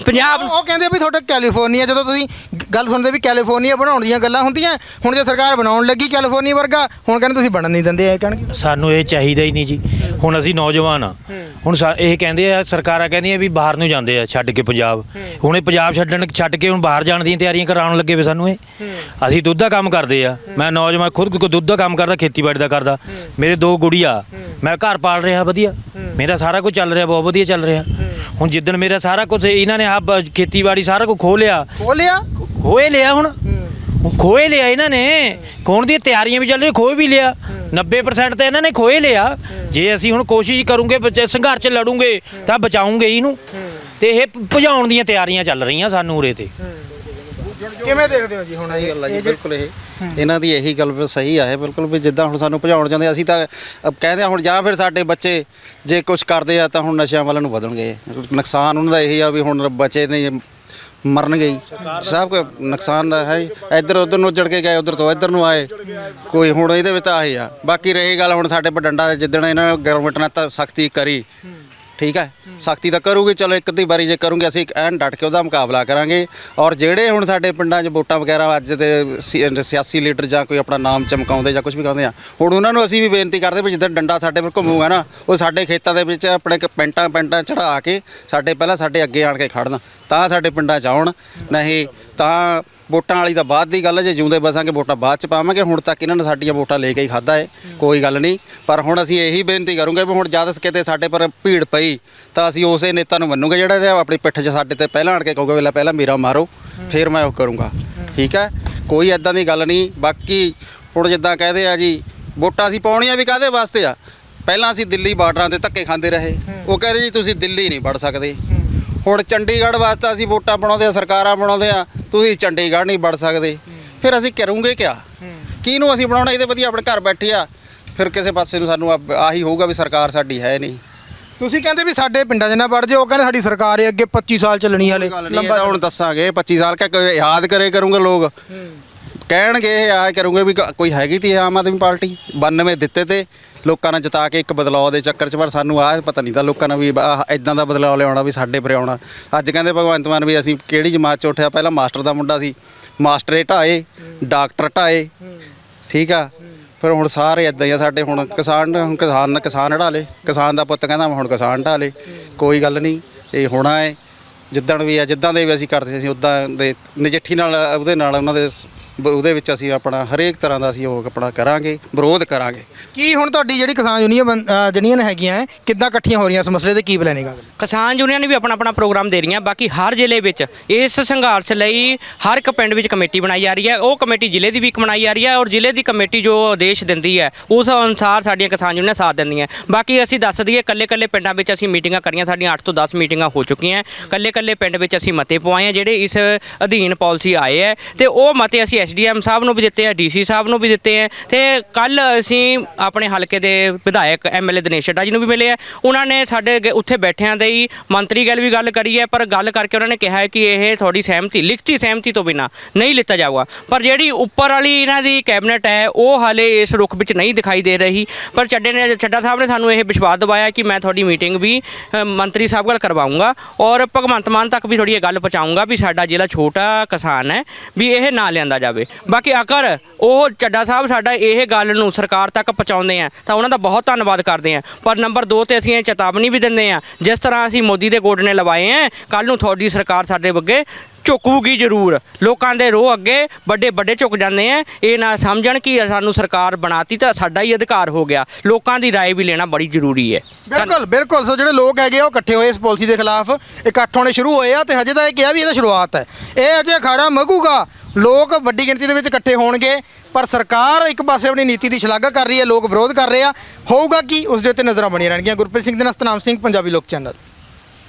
ਪੰਜਾਬ ਉਹ ਕਹਿੰਦੇ ਵੀ ਤੁਹਾਡਾ ਕੈਲੀਫੋਰਨੀਆ ਜਦੋਂ ਤੁਸੀਂ ਗ- ਗੱਲ ਸੁਣਦੇ ਵੀ ਕੈਲੀਫੋਰਨੀਆ ਬਣਾਉਣ ਦੀਆਂ ਗੱਲਾਂ ਹੁੰਦੀਆਂ ਹੁਣ ਜੇ ਸਰਕਾਰ ਬਣਾਉਣ ਲੱਗੀ ਕੈਲੀਫੋਰਨੀਆ ਵਰਗਾ ਹੁਣ ਕਹਿੰਦੇ ਤੁਸੀਂ ਬਣਨ ਨਹੀਂ ਦਿੰਦੇ ਇਹ ਕਹਿਣਗੇ। ਸਾਨੂੰ ਇਹ ਚਾਹੀਦਾ ਹੀ ਨਹੀਂ ਜੀ। ਹੁਣ ਅਸੀਂ ਨੌਜਵਾਨ ਆ। ਹੁਣ ਸਾ- ਇਹ ਕਹਿੰਦੇ ਆ ਸਰਕਾਰਾਂ ਕਹਿੰਦੀਆਂ ਵੀ ਬਾਹਰ ਨੂੰ ਜਾਂਦੇ ਆ ਛੱਡ ਕੇ ਪੰਜਾਬ। ਹੁਣ ਇਹ ਪੰਜਾਬ ਛੱਡਣ ਛੱਡ ਕੇ ਹੁਣ ਬਾਹਰ ਜਾਣ ਦੀਆਂ ਤਿਆਰੀਆਂ ਕਰਾਉਣ ਲੱਗੇ ਵੇ ਸਾਨੂੰ ਇਹ। ਅਸੀਂ ਦੁੱਧ ਦਾ ਕੰਮ ਕਰਦੇ ਆ। ਮੈਂ ਨੌਜਵਾਨ ਖੁਦ ਕੋ ਦੁੱਧ ਦਾ ਕੰਮ ਕਰਦਾ ਖੇਤੀਬਾੜੀ ਦਾ ਕਰਦਾ। ਮੇਰੇ ਦੋ ਗੁੜੀਆ। ਮੈਂ ਘਰ ਪਾਲ ਰਿਹਾ ਵਧੀਆ। ਮੇਰਾ ਸਾਰਾ ਕੁਝ ਚੱਲ ਰਿਹਾ ਬਹੁਤ ਵਧੀਆ ਚੱਲ ਰਿਹਾ। ਹੁਣ ਜਿੱਦਣ ਮੇਰਾ ਸਾਰਾ ਕੁਝ ਇਹਨਾਂ ਨੇ ਆ ਖੇਤੀਬਾੜੀ ਸਾਰਾ ਕੁਝ ਖੋਹ ਲਿਆ। ਖੋਲਿਆ ਖੋਏ ਲਿਆ ਹੁਣ। ਖੋਏ ਲਿਆ ਇਹਨਾਂ ਨੇ। ਖੋਣ ਦੀਆਂ ਤਿਆਰੀਆਂ ਵੀ ਚੱਲ ਰਹੀਆਂ ਖੋਏ ਵੀ ਲਿਆ। 90% ਤਾਂ ਇਹਨਾਂ ਨੇ ਖੋਏ ਲਿਆ। ਜੇ ਅਸੀਂ ਹੁਣ ਕੋਸ਼ਿਸ਼ ਕਰੂੰਗੇ ਬੱਚੇ ਸੰਘਰਸ਼ ਲੜੂਗੇ ਤਾਂ ਬਚਾਉਂਗੇ ਇਹਨੂੰ। ਤੇ ਇਹ ਭਜਾਉਣ ਦੀਆਂ ਤਿਆਰੀਆਂ ਚੱਲ ਰਹੀਆਂ ਸਾਨੂੰ ਉਰੇ ਤੇ। ਕਿਵੇਂ ਦੇਖਦੇ ਹੋ ਜੀ ਹੁਣ ਸਹੀ ਗੱਲ ਜੀ ਬਿਲਕੁਲ ਇਹ। ਇਹਨਾਂ ਦੀ ਇਹੀ ਗੱਲ ਸਹੀ ਆ ਇਹ ਬਿਲਕੁਲ ਵੀ ਜਿੱਦਾਂ ਹੁਣ ਸਾਨੂੰ ਭਜਾਉਣ ਜਾਂਦੇ ਅਸੀਂ ਤਾਂ ਅਹ ਕਹਿੰਦੇ ਆ ਹੁਣ ਜਾਂ ਫਿਰ ਸਾਡੇ ਬੱਚੇ ਜੇ ਕੁਝ ਕਰਦੇ ਆ ਤਾਂ ਹੁਣ ਨਸ਼ਿਆਂ ਵੱਲ ਨੂੰ ਵਧਣਗੇ। ਨੁਕਸਾਨ ਉਹਨਾਂ ਦਾ ਇਹੀ ਆ ਵੀ ਹੁਣ ਬੱਚੇ ਨੇ ਮਰਨਗੇ ਹੀ। ਸਭ ਕੋ ਨੁਕਸਾਨ ਦਾ ਹੈ। ਇੱਧਰ ਉੱਧਰ ਨੂੰ ਉੱਜੜ ਕੇ ਗਏ ਉੱਧਰ ਤੋਂ ਇੱਧਰ ਨੂੰ ਆਏ। ਕੋਈ ਹੁਣ ਇਹਦੇ ਵਿੱਚ ਤਾਂ ਆਹੀ ਆ। ਬਾਕੀ ਰਹੀ ਗੱਲ ਹੁਣ ਸਾਡੇ ਪਡੰਡਾ ਜਿੱਦਣ ਇਹਨਾਂ ਨੇ ਗਵਰਨਮੈਂਟ ਨੇ ਤਾਂ ਸਖਤੀ ਕਰੀ। ਠੀਕ ਹੈ? ਸਖਤੀ ਤਾਂ ਕਰੂਗੇ, ਚਲੋ ਇੱਕ ਦੀ ਵਾਰੀ ਜੇ ਕਰੂਗੇ, ਅਸੀਂ ਐਨ ਡਟ ਕੇ ਉਹਦਾ ਮੁਕਾਬਲਾ ਕਰਾਂਗੇ। ਔਰ ਜਿਹੜੇ ਹੁਣ ਸਾਡੇ ਪਿੰਡਾਂ 'ਚ ਵੋਟਾਂ ਵਗੈਰਾ ਅੱਜ ਦੇ ਸੀ- ਸਿਆਸੀ ਲੀਡਰ ਜਾਂ ਕੋਈ ਆਪਣਾ ਨਾਮ ਚਮਕਾਉਂਦੇ ਜਾਂ ਕੁਝ ਵੀ ਕਹਿੰਦੇ ਆ, ਹੁਣ ਉਹਨਾਂ ਨੂੰ ਅਸੀਂ ਵੀ ਬੇਨਤੀ ਕਰਦੇ ਵੀ ਜਿੱਦਾਂ ਡੰਡਾ ਸਾਡੇ ਪਰ ਘੁੰਮੂਗਾ ਨਾ, ਉਹ ਸਾਡੇ ਖੇਤਾਂ ਦੇ ਵਿੱਚ ਆਪਣੇ ਕ- ਪੈਂਟਾਂ ਪੈਂਟਾਂ ਚੜਾ ਕੇ ਸਾਡੇ ਪਹਿਲਾਂ ਸਾਡੇ ਅੱਗੇ ਆਣ ਕੇ ਖੜਨ ਤਾਂ ਸਾਡੇ ਪਿੰਡਾਂ 'ਚ ਆਉਣ, ਨਹੀਂ ਤਾਂ ਵੋਟਾਂ ਵਾਲੀ ਤਾਂ ਬਾਅਦ ਦੀ ਗੱਲ ਹੈ ਜੇ ਜਿਉਂਦੇ ਬਸਾਂਗੇ ਵੋਟਾਂ ਬਾਅਦ ਚ ਪਾਵਾਂਗੇ ਹੁਣ ਤੱਕ ਇਹਨਾਂ ਨੇ ਸਾਡੀਆਂ ਵੋਟਾਂ ਲੈ ਕੇ ਹੀ ਖਾਦਾ ਹੈ ਕੋਈ ਗੱਲ ਨਹੀਂ। ਪਰ ਹੁਣ ਅਸੀਂ ਇਹੀ ਬੇਨਤੀ ਕਰੂੰਗੇ ਵੀ ਹੁਣ ਜਦ ਕਿਤੇ ਸਾਡੇ ਪਰ ਭੀੜ ਪਈ ਤਾਂ ਅਸੀਂ ਉਸੇ ਨੇਤਾ ਨੂੰ ਮੰਨੂਗੇ ਜਿਹੜਾ ਇਹਦੇ ਆਪਣੀ ਪਿੱਠ 'ਚ ਸਾਡੇ ਤੇ ਪਹਿਲਾਂ ਆਣ ਕੇ ਕਹੂਗਾ ਵੇਲਾ ਪਹਿਲਾਂ ਮੇਰਾ ਮਾਰੋ ਫਿਰ ਮੈਂ ਉਹ ਕਰੂੰਗਾ। ਠੀਕ ਹੈ? ਕੋਈ ਐਦਾਂ ਦੀ ਗੱਲ ਨਹੀਂ ਬਾਕੀ ਹੁਣ ਜਿੱਦਾਂ ਕਹਦੇ ਆ ਜੀ ਵੋਟਾਂ ਅਸੀਂ ਪਾਉਣੀਆਂ ਵੀ ਕਾਹਦੇ ਵਾਸਤੇ ਆ? ਪਹਿਲਾਂ ਅਸੀਂ ਦਿੱਲੀ ਬਾਰਡਰਾਂ ਤੇ ਧੱਕੇ ਖਾਂਦੇ ਰਹੇ। ਉਹ ਕਹਿੰਦੇ ਜੀ ਤੁਸੀਂ ਦਿੱਲੀ ਨਹੀਂ ਵੜ ਸਕਦੇ। ਹੁਣ ਚੰਡੀਗੜ੍ਹ ਵਾਸਤੇ ਅਸੀਂ ਵੋਟਾਂ ਬਣਾਉਂਦੇ ਆ ਸਰਕਾਰਾਂ ਬਣਾਉਂਦੇ ਆ ਤੁਸੀਂ ਚੰਡੀਗੜ੍ਹ ਨਹੀਂ ਵੜ ਸਕਦੇ। ਫਿਰ ਅਸੀਂ ਕਰੂੰਗੇ ਕਿਆ? ਕਿਹਨੂੰ ਅਸੀਂ ਬਣਾਉਣਾ? ਇਹਦੇ ਵਧੀਆ ਆਪਣੇ ਘਰ ਬੈਠੇ ਆ। ਫਿਰ ਕਿਸੇ ਪਾਸੇ ਨੂੰ ਸਾਨੂੰ ਆਹੀ ਹੋਊਗਾ ਵੀ ਸਰਕਾਰ ਸਾਡੀ ਹੈ ਨਹੀਂ। ਤੁਸੀਂ ਕਹਿੰਦੇ ਵੀ ਸਾਡੇ ਪਿੰਡਾਂ 'ਚ ਨਾ ਵੜ ਜਾਓ ਉਹ ਕਹਿੰਦੇ ਸਾਡੀ ਸਰਕਾਰ ਹੈ ਅੱਗੇ 25 ਸਾਲ ਚੱਲਣੀ ਹਾਲੇ ਤਾਂ ਹੁਣ ਦੱਸਾਂਗੇ 25 ਸਾਲ ਕਾ ਯਾਦ ਕਰੇ ਕਰੂੰਗੇ ਲੋਕ। ਕਹਿਣਗੇ ਇਹ ਆ ਕਰੂੰਗੇ ਵੀ ਕ- ਕੋਈ ਹੈਗੀ ਤੀ ਆਮ ਆਦਮੀ ਪਾਰਟੀ? 92 ਦਿੱਤੇ ਤੇ ਲੋਕਾਂ ਨਾਲ ਜਿਤਾ ਕੇ ਇੱਕ ਬਦਲਾਅ ਦੇ ਚੱਕਰ 'ਚ, ਪਰ ਸਾਨੂੰ ਆਹ ਪਤਾ ਨਹੀਂ ਤਾਂ ਲੋਕਾਂ ਨੇ ਵੀ ਇਦਾਂ ਦਾ ਬਦਲਾਅ ਲਿਆਉਣਾ ਵੀ ਸਾਡੇ ਪਰ ਆਉਣਾ। ਅੱਜ ਕਹਿੰਦੇ ਭਗਵੰਤ ਮਾਨ ਵੀ ਅਸੀਂ ਕਿਹੜੀ ਜਮਾਤ 'ਚ ਉੱਠਿਆ? ਪਹਿਲਾਂ ਮਾਸਟਰ ਦਾ ਮੁੰਡਾ ਸੀ। ਮਾਸਟਰੇ ਢਾਏ, ਡਾਕਟਰ ਢਾਏ। ਠੀਕ ਆ? ਫਿਰ ਹੁਣ ਸਾਰੇ ਇਦਾਂ ਹੀ ਆ, ਸਾਡੇ ਹੁਣ ਕਿਸਾਨ ਹੁਣ ਕਿਸਾਨ ਨਾ ਕਿਸਾਨ ਢਾ ਲੇ। ਕਿਸਾਨ ਦਾ ਪੁੱਤ ਕਹਿੰਦਾ ਮੈਂ ਹੁਣ ਕਿਸਾਨ ਢਾ ਲੇ। ਕੋਈ ਗੱਲ ਨਹੀਂ, ਇਹ ਹੋਣਾ ਹੈ ਜਿੱਦਣ ਵੀ ਆ, ਜਿੱਦਾਂ ਦੇ ਵੀ ਅਸੀਂ ਕਰਦੇ ਸੀ ਉਦਾਂ ਦੇ ਨਜਿੱਠੀ ਨਾਲ, ਉਹਦੇ ਨਾਲ ਉਹਨਾਂ ਦੇ ਬ- ਉਹਦੇ ਵਿੱਚ ਅਸੀਂ ਆਪਣਾ ਹਰੇਕ ਤਰ੍ਹਾਂ ਦਾ ਅਸੀਂ ਉਹ ਆਪਣਾ ਕਰਾਂਗੇ ਵਿਰੋਧ ਕਰਾਂਗੇ। ਕੀ ਹੁਣ ਤੁਹਾਡੀ ਜਿਹੜੀ ਕਿਸਾਨ ਯੂਨੀਅਨ ਜਿਹੜੀਆਂ ਹੈਗੀਆਂ ਹੈ, ਕਿੱਦਾਂ ਇਕੱਠੀਆਂ ਹੋ ਰਹੀਆਂ ਇਸ ਮਸਲੇ ਤੇ ਕੀ ਪਲੈਨਿੰਗ ਆ ਕਿਸਾਨ ਯੂਨੀਅਨ ਵੀ ਆਪਣਾ ਆਪਣਾ ਪ੍ਰੋਗਰਾਮ ਦੇ ਰਹੀਆਂ ਬਾਕੀ ਹਰ ਜ਼ਿਲ੍ਹੇ ਵਿੱਚ ਇਸ ਸੰਘਰਸ਼ ਲਈ ਹਰ ਇੱਕ ਪਿੰਡ ਵਿੱਚ ਕਮੇਟੀ ਬਣਾਈ ਜਾ ਰਹੀ ਹੈ। ਉਹ ਕਮੇਟੀ ਜ਼ਿਲ੍ਹੇ ਦੀ ਵੀ ਇੱਕ ਬਣਾਈ ਜਾ ਰਹੀ ਹੈ ਔਰ ਜ਼ਿਲ੍ਹੇ ਦੀ ਕਮੇਟੀ ਜੋ ਆਦੇਸ਼ ਦਿੰਦੀ ਹੈ ਉਸ ਅਨੁਸਾਰ ਸਾਡੀਆਂ ਕਿਸਾਨ ਯੂਨੀਅਨ ਸਾਥ ਦਿੰਦੀਆਂ। ਬਾਕੀ ਅਸੀਂ ਦੱਸ ਦਈਏ ਕੱਲੇ ਕੱਲੇ ਪਿੰਡਾਂ ਵਿੱਚ ਅਸੀਂ ਮੀਟਿੰਗਾਂ ਕਰੀਆਂ ਸਾਡੀਆਂ 8 ਤੋਂ 10 ਮੀਟਿੰਗਾਂ ਹੋ ਚੁੱਕੀਆਂ। ਕੱਲੇ ਕੱਲੇ ਪਿੰਡ ਵਿੱਚ ਅਸੀਂ ਮਤੇ ਪਵਾਏ ਆ ਜਿਹੜੇ ਇਸ ਅਧੀਨ ਪਾਲਿਸੀ ਆਏ ਹੈ ਤੇ ਉਹ ਮਤੇ ਅਸੀਂ ਐਸਡੀਐਮ ਸਾਹਿਬ ਨੂੰ ਵੀ ਦਿੱਤੇ ਆ, ਡੀਸੀ ਸਾਹਿਬ ਨੂੰ ਵੀ ਦਿੱਤੇ ਆ। ਤੇ ਕੱਲ ਅਸੀਂ ਆਪਣੇ ਹਲਕੇ ਦੇ ਵਿਧਾਇਕ ਐਮਐਲਏ ਦਿਨੇਸ਼ ਸ਼ੈੱਡਾ ਜੀ ਨੂੰ ਵੀ ਮਿਲੇ ਆ। ਉਹਨਾਂ ਨੇ ਸਾਡੇ ਉੱਥੇ ਬੈਠਿਆਂ ਦੇ ਹੀ ਮੰਤਰੀ ਗੱਲ ਵੀ ਗੱਲ ਕਰੀ ਹੈ, ਪਰ ਗੱਲ ਕਰਕੇ ਉਹਨਾਂ ਨੇ ਕਿਹਾ ਹੈ ਕਿ ਇਹ ਤੁਹਾਡੀ ਸਹਿਮਤੀ, ਲਿਖਤੀ ਸਹਿਮਤੀ ਤੋਂ ਬਿਨਾ ਨਹੀਂ ਲਿੱਤਾ ਜਾਊਗਾ। ਪਰ ਜਿਹੜੀ ਉੱਪਰ ਵਾਲੀ ਇਹਨਾਂ ਦੀ ਕੈਬਨਿਟ ਹੈ, ਉਹ ਹਾਲੇ ਇਸ ਰੁਖ ਵਿੱਚ ਨਹੀਂ ਦਿਖਾਈ ਦੇ ਰਹੀ। ਪਰ ਚੱਡੇ ਨੇ ਚੱਡਾ ਸਾਹਿਬ ਨੇ ਸਾਨੂੰ ਇਹ ਵਿਸ਼ਵਾਸ ਦਿਵਾਇਆ ਕਿ ਮੈਂ ਤੁਹਾਡੀ ਮੀਟਿੰਗ ਵੀ ਮੰਤਰੀ ਸਾਹਿਬ ਨਾਲ ਕਰਵਾਉਂਗਾ ਔਰ ਭਗਵੰਤ ਮਾਨ ਤੱਕ ਵੀ ਥੋੜੀ ਇਹ ਗੱਲ ਪਹੁੰਚਾਉਂਗਾ ਵੀ ਸਾਡਾ ਜ਼ਿਲ੍ਹਾ ਛੋਟਾ ਕਿਸਾਨ ਹੈ, ਵੀ ਇਹ ਨਾ ਲਿਆਂਦਾ ਜਾਵੇ। ਬਾਕੀ ਅਗਰ ਉਹ ਚੱਡਾ ਸਾਹਿਬ ਸਾਡਾ ਇਹ ਗੱਲ ਨੂੰ ਸਰਕਾਰ ਤੱਕ ਪਹੁੰਚਾਉਂਦੇ ਆ, ਤਾਂ ਉਹਨਾਂ ਦਾ ਬਹੁਤ ਧੰਨਵਾਦ ਕਰਦੇ ਆ। ਪਰ ਨੰਬਰ 2 ਤੇ ਅਸੀਂ ਇਹ ਚੇਤਾਵਨੀ ਵੀ ਦਿੰਦੇ ਆ, ਜਿਸ ਤਰ੍ਹਾਂ ਅਸੀਂ ਮੋਦੀ ਦੇ ਗੋਡ ਨੇ ਲਵਾਏ ਆ ਕੱਲ ਨੂੰ ਤੁਹਾਡੀ ਸਰਕਾਰ ਸਾਡੇ ਅੱਗੇ ਝੁਕੂਗੀ ਜ਼ਰੂਰ ਲੋਕਾਂ ਦੇ ਰੋਹ ਅੱਗੇ ਵੱਡੇ ਵੱਡੇ ਝੁਕ ਜਾਂਦੇ ਆ ਇਹ ਨਾ ਸਮਝਣ ਕਿ ਸਾਨੂੰ ਸਰਕਾਰ ਬਣਾਤੀ ਤਾਂ ਸਾਡਾ ਹੀ ਅਧਿਕਾਰ ਹੋ ਗਿਆ ਲੋਕਾਂ ਦੀ رائے ਵੀ ਲੈਣਾ ਬੜੀ ਜ਼ਰੂਰੀ ਹੈ ਬਿਲਕੁਲ ਬਿਲਕੁਲ ਸੋ ਜਿਹੜੇ ਲੋਕ ਹੈਗੇ ਆ ਉਹ ਇਕੱਠੇ ਹੋਏ ਇਸ ਪਾਲਿਸੀ ਦੇ ਖਿਲਾਫ ਇਕੱਠ ਹੋਣੇ ਸ਼ੁਰੂ ਹੋਏ ਆ ਤੇ ਹਜੇ ਤਾਂ ਇਹ ਕਿਹਾ ਵੀ ਇਹਦਾ ਸ਼ੁਰੂਆਤ ਹੈ ਇਹ ਅਜੇ ਅਖਾੜਾ ਮਗੂਗਾ ਲੋਕ ਵੱਡੀ ਗਿਣਤੀ ਦੇ ਵਿੱਚ ਇਕੱਠੇ ਹੋਣਗੇ ਪਰ ਸਰਕਾਰ ਇੱਕ ਪਾਸੇ ਆਪਣੀ ਨੀਤੀ ਦੀ ਸ਼ਲਾਘਾ ਕਰ ਰਹੀ ਹੈ ਲੋਕ ਵਿਰੋਧ ਕਰ ਰਹੇ ਆ ਹੋਊਗਾ ਕੀ ਉਸ ਦੇ ਉੱਤੇ ਨਜ਼ਰਾਂ ਬਣੀਆਂ ਰਹਿਣਗੀਆਂ ਗੁਰਪ੍ਰੀਤ ਸਿੰਘ ਦੇ ਨਾਲ ਸਤਨਾਮ ਸਿੰਘ ਪੰਜਾਬੀ ਲੋਕ ਚੈਨਲ